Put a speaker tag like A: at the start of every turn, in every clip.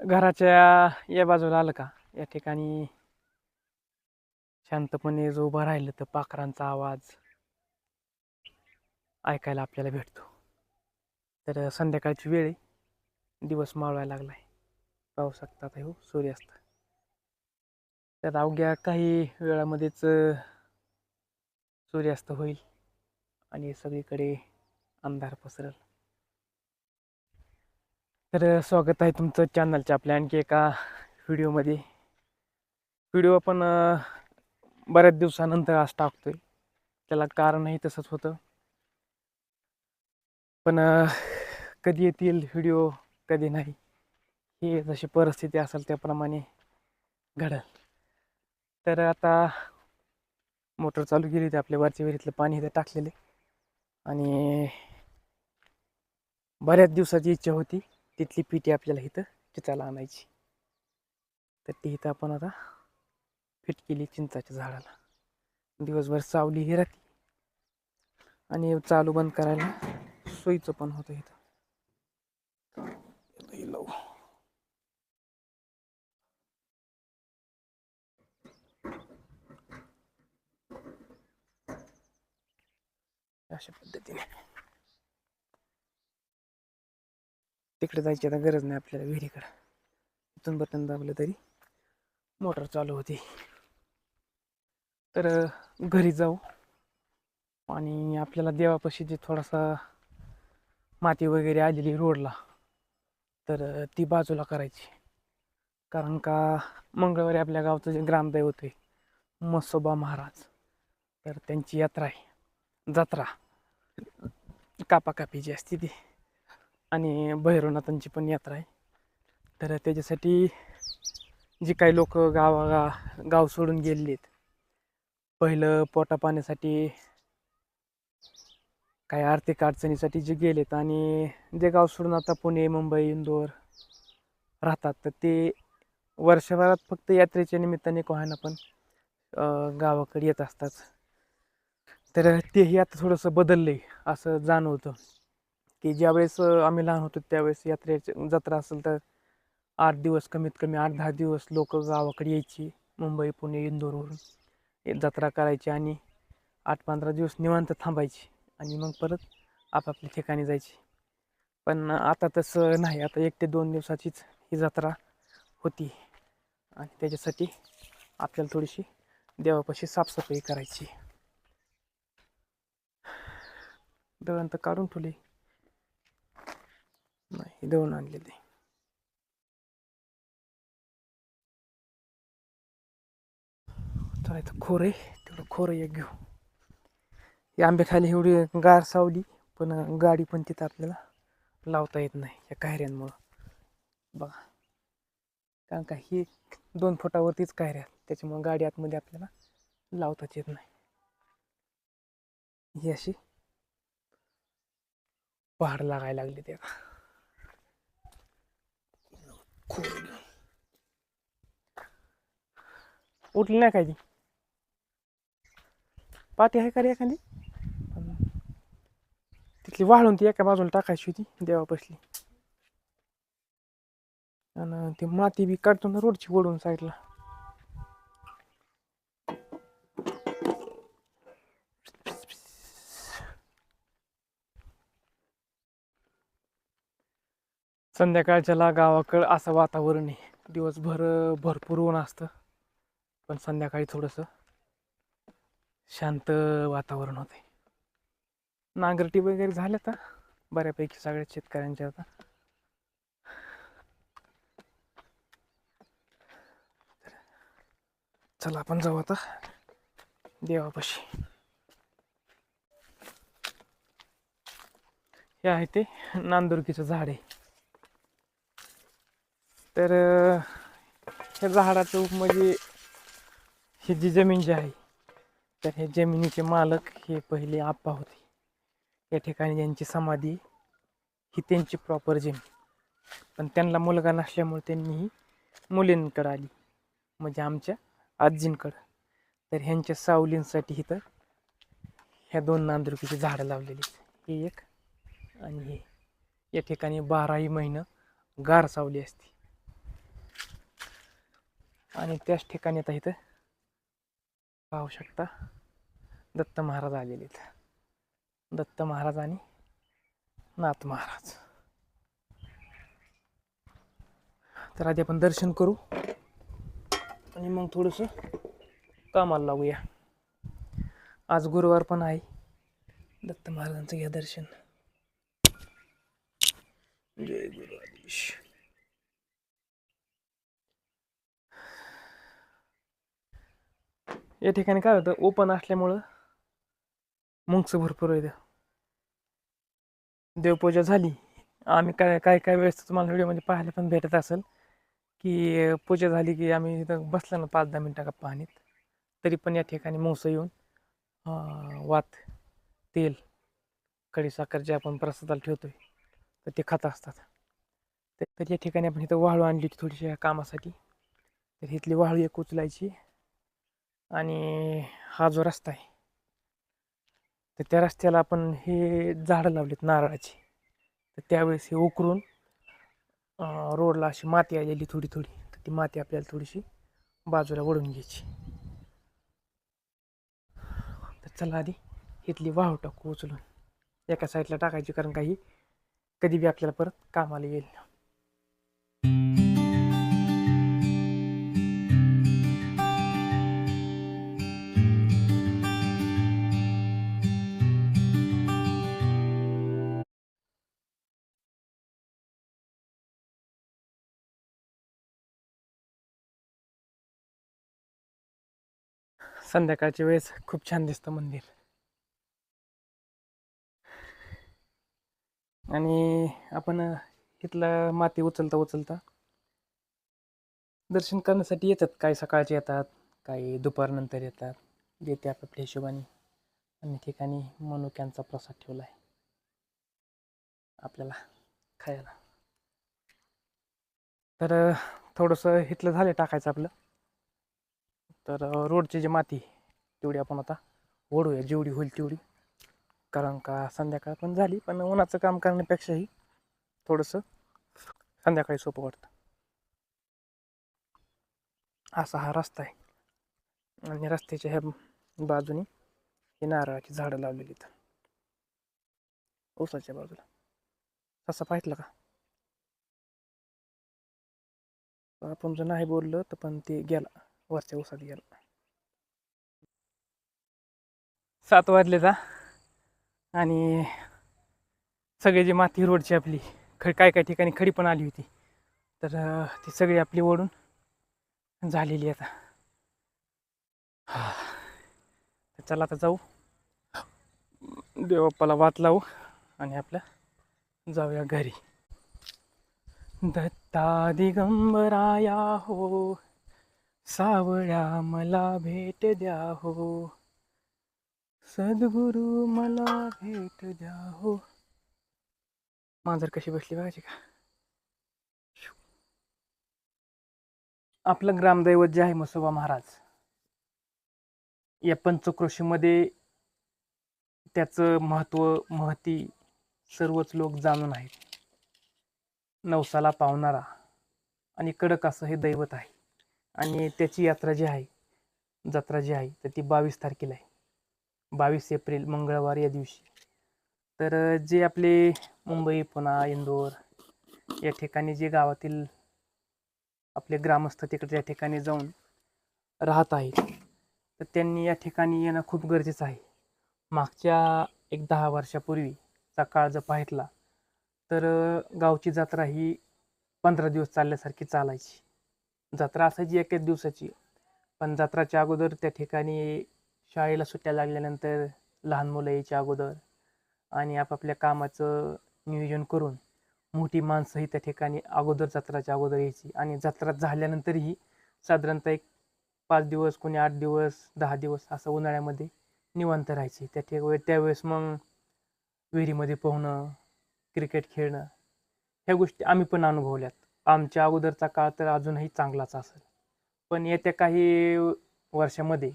A: घराच्या या बाजूला आलं का? या ठिकाणी शांतपणे जो उभं राहिलं तर पाखरांचा आवाज ऐकायला आपल्याला भेटतो. तर संध्याकाळची वेळ आहे. दिवस मावळायला लागला आहे पाहू शकतात हो सूर्यास्त तर अवघ्या काही वेळामध्येच सूर्यास्त होईल आणि सगळीकडे अंधार पसरल. तर स्वागत आहे तुमचं चॅनलच्या आपल्या आणखी एका व्हिडिओमध्ये. व्हिडिओ आपण बऱ्याच दिवसानंतर आज टाकतोय. त्याला कारणही तसंच होतं. पण कधी येतील व्हिडिओ कधी नाही ही जशी परिस्थिती असेल त्याप्रमाणे घडल. तर आता मोटर चालू केली होती आपल्या वरच्या विहिरीतलं पाणी इथे टाकलेले. आणि बऱ्याच दिवसाची इच्छा होती. तिथली पिटी आपल्याला इथं चिचाला आणायची. तर ती इथं आपण आता फिट केली चिंचाच्या झाडाला. दिवसभर सावली ही राहते. आणि चालू बंद करायला सोयीचं पण होतं इथं. लावू. अशा पद्धतीने. तिकडे जायची आता गरज नाही आपल्याला विहिरीकडं इथून बटन दाबलं तरी मोटर चालू होती. तर घरी जाऊ. आणि आपल्याला देवापाशी जे थोडासा माती वगैरे आलेली रोडला तर ती बाजूला करायची. कारण का मंगळवारी आपल्या गावचं जे ग्रामदैवत आहे मसोबा महाराज तर त्यांची यात्रा आहे. जत्रा. कापाकापी असते ती. आणि भैरवनाथांची पण यात्रा आहे. तर त्याच्यासाठी जी काही लोक गावा गाव सोडून गेलेली आहेत पहिलं पोटा पाण्यासाठी काही आर्थिक अडचणीसाठी जे गेलेत आणि जे गाव सोडून आता पुणे मुंबई इंदोर राहतात तर ते वर्षभरात फक्त यात्रेच्या निमित्ताने कोणाला पण गावाकडे येत असतात. तर तेही आता थोडंसं बदललं आहे असं जाणवतं. की ज्यावेळेस आम्ही लहान होतो त्यावेळेस यात्रेची जत्रा असेल तर आठ दिवस कमीत कमी आठ दहा दिवस लोक गावाकडे यायची. मुंबई पुणे इंदोरवरून जत्रा करायची आणि आठ पंधरा दिवस निवांत थांबायची आणि मग परत आपापल्या ठिकाणी जायची. पण आता तसं नाही. आता एक ते दोन दिवसाचीच ही जत्रा होती आणि त्याच्यासाठी आपल्याला थोडीशी देवापाशी साफसफाई करायची. दळण तर काढून ठेवले. नाही दळून आणलेले चला इथं खोर आहे तेवढं खोर एक घेऊ. या आंब्याखाली एवढी गार सावली पण गाडी पण तिथं आपल्याला लावता येत नाही या कायऱ्यांमुळं. बघा. कारण का ही दोन फुटावरतीच कायऱ्या त्याच्यामुळं गाडी आतमध्ये आपल्याला लावताच येत नाही. ही अशी पहाड लागायला लागली त्याला. खोल उठली नाही काय ती? पाती आहे का रे एखादी? तिथली वाळून ती एका बाजूला टाकायची होती देवा बसली. आणि ती माती बी काढतो ना रोडची ओढून साईडला. संध्याकाळच्याला गावाकडं असं वातावरण आहे. दिवसभर भरपूर ऊन असतं. पण संध्याकाळी थोडंसं शांत वातावरण होते नांगरटी वगैरे झाल्या तर बऱ्यापैकी सगळ्या शेतकऱ्यांच्या आता. चला आपण जाऊ आता. देवापाशी. हे आहे ते नांदुरकीचं झाड आहे. तर ह्या झाडाचं म्हणजे ही जी जमीन जी आहे तर हे जमिनीचे मालक हे पहिले आप्पा होते. या ठिकाणी ज्यांची समाधी ही त्यांची प्रॉपर जमीन. पण त्यांना मुलगा नसल्यामुळे त्यांनी ही मुलींकडं आली. म्हणजे आमच्या आजींकडं. तर ह्यांच्या सावलींसाठी इथं ह्या दोन नांदुरकीची झाडं लावलेली आहेत. ही एक आणि हे. या ठिकाणी बाराही महिनं गार सावली असते. आणि त्याच ठिकाणी आता इथं पाहू शकता दत्त महाराज आलेले आहेत. दत्त महाराज आणि नाथ महाराज. तर आधी आपण दर्शन करू आणि मग थोडंसं कामाला लागूया आज गुरुवार पण आहे. दत्त महाराजांचं घ्या दर्शन. जय गुरु या ठिकाणी काय होतं? ओपन असल्यामुळं मुंगचं भरपूर येतं देवपूजा झाली. आम्ही काय काय काय वेळेस तुम्हाला व्हिडिओमध्ये पाहायला पण भेटत असेल की पूजा झाली की आम्ही इथं बसलो ना पाच दहा मिनटं का आणीत. तरी पण या ठिकाणी मुंगसं येऊन वात तेल खडीसाखर जे आपण प्रसादाला ठेवतो आहे तर ते खात असतात. तर या ठिकाणी आपण इथं वाळू आणली होती थोडीशी कामासाठी. तर इथली वाळू एक उचलायची. आणि हा जो रस्ता आहे तर त्या रस्त्याला आपण हे झाडं लावलीत नारळाची. तर त्यावेळेस हे उकरून रोडला अशी माती आलेली थोडी थोडी तर ती माती आपल्याला थोडीशी बाजूला वळून घ्यायची. तर चला आधी इथली वाहू टाकू उचलून. एका साईडला टाकायची कारण काही कधी बी आपल्याला परत कामाला येईल. संध्याकाळच्या वेळेस खूप छान दिसतं मंदिर. आणि आपण इथलं माती उचलता उचलता दर्शन करण्यासाठी येतात. काही सकाळचे येतात काही दुपारनंतर येतात. देते आपापल्या हिशोबाने. आणि ठिकाणी मनुक्यांचा प्रसाद ठेवला आहे. आपल्याला खायला. तर थोडंसं इथलं झालं टाकायचं आपलं. तर रोडची जी माती तेवढी आपण आता ओढूया. जेवढी होईल तेवढी. कारण का संध्याकाळ पण झाली पण उन्हाचं काम करण्यापेक्षाही थोडंसं संध्याकाळी सोपं वाटतं. असा हा रस्ता आहे. आणि रस्त्याच्या ह्या बाजूनी ही नारळाची झाडं लावलेली आहेत. ऊसाच्या बाजूला. तसं पाहितलं का? आपण जर नाही बोललं तर पण ते गेला. वरच्या ऊसात गेला. सात वाजले जा आणि सगळी जी माती रोडची आपली ख काय काय ठिकाणी खडी पण आली होती. तर ती सगळी आपली ओढून झालेली आता. तर चला आता जाऊ. देवप्पाला वात लावू आणि आपल्या जाऊया घरी. दत्ता दिगंबराया हो. सावळ्या मला भेट द्या हो. सद्गुरू मला भेट द्या हो. मांजर कशी बसली बघायची का? आपलं ग्रामदैवत जे आहे मसोबा महाराज या पंचक्रोशीमध्ये त्याचं महत्त्व महती सर्वच लोक जाणून आहेत. नवसाला पावणारा आणि कडक असं हे दैवत आहे. आणि त्याची यात्रा जी आहे जत्रा जी आहे तर ती बावीस तारखेला आहे. बावीस एप्रिल मंगळवार या दिवशी. तर जे आपले मुंबई पुणा इंदोर या ठिकाणी जे गावातील आपले ग्रामस्थ तिकडे या ठिकाणी जाऊन राहत आहेत तर त्यांनी या ठिकाणी येणं खूप गरजेचं आहे. मागच्या एक दहा वर्षापूर्वीचा काळ जर पाहितला तर गावची जत्रा ही पंधरा दिवस चालल्यासारखी चालायची. जत्रा असायची एकाच दिवसाची. पण जत्राच्या अगोदर त्या ठिकाणी शाळेला सुट्ट्या लागल्यानंतर लहान मुलं यायच्या अगोदर आणि आपापल्या कामाचं नियोजन करून मोठी माणसंही त्या ठिकाणी अगोदर जत्राच्या अगोदर यायची. आणि जत्रा झाल्यानंतरही साधारणतः एक पाच दिवस कोणी आठ दिवस दहा दिवस असं उन्हाळ्यामध्ये निवांत राहायची. त्या ठिकाणी त्यावेळेस मग विहिरीमध्ये पोहणं क्रिकेट खेळणं ह्या गोष्टी आम्ही पण अनुभवल्यात. आमच्या अगोदरचा काळ तर अजूनही चांगलाच असेल. पण येत्या काही वर्षामध्ये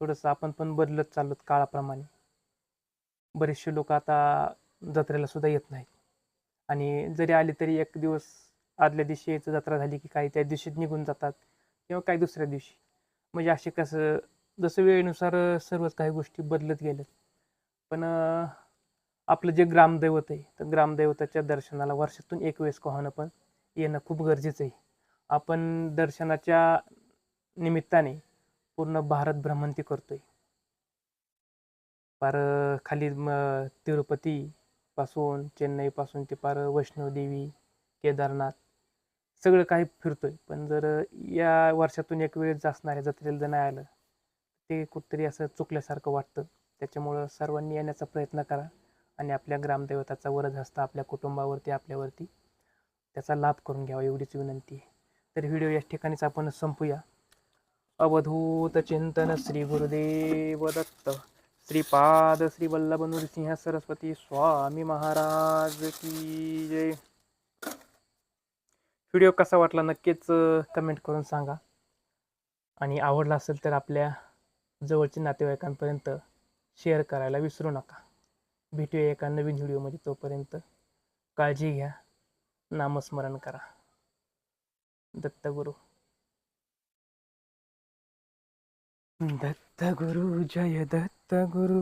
A: थोडंसं आपण पण बदलत चाललो काळाप्रमाणे. बरेचसे लोक आता जत्रेला सुद्धा येत नाहीत. आणि जरी आले तरी एक दिवस आदल्या दिवशी यायचं जत्रा झाली की काही त्या दिवशीच निघून जातात किंवा काही दुसऱ्या दिवशी. म्हणजे असे कसं जसं वेळेनुसार सर्वच काही गोष्टी बदलत गेल्यात. पण आपलं जे ग्रामदैवत आहे तर ग्रामदैवताच्या दर्शनाला वर्षातून एक वेळेस का पण येणं खूप गरजेचं आहे. आपण दर्शनाच्या निमित्ताने पूर्ण भारत भ्रमंती करतोय. पार खाली म तिरुपतीपासून चेन्नईपासून ते पार वैष्णोदेवी केदारनाथ सगळं काही फिरतो आहे पण जर या वर्षातून एक वेळेस असणाऱ्या जत्रेला जर नाही आलं ते कुठतरी असं चुकल्यासारखं वाटतं. त्याच्यामुळं सर्वांनी येण्याचा प्रयत्न करा आणि आपल्या ग्रामदैवताचा वरद हस्ता आपल्या कुटुंबावरती आपल्यावरती त्याचा लाभ करून घ्यावा एवढीच विनंती आहे. तर व्हिडिओ या ठिकाणीच आपण संपूया. अवधूत चिंतन श्री गुरुदेव दत्त श्रीपाद श्री वल्लभ नृसिंह सरस्वती स्वामी महाराज की जय. व्हिडिओ कसा वाटला नक्कीच कमेंट करून सांगा. आणि आवडला असेल तर आपल्या जवळच्या नातेवाईकांपर्यंत शेअर करायला विसरू नका. भेटूया एका नवीन व्हिडिओमध्ये तोपर्यंत. काळजी घ्या. नामस्मरण करा दत्तगुरु दत्तगुरु जय दत्तगुरु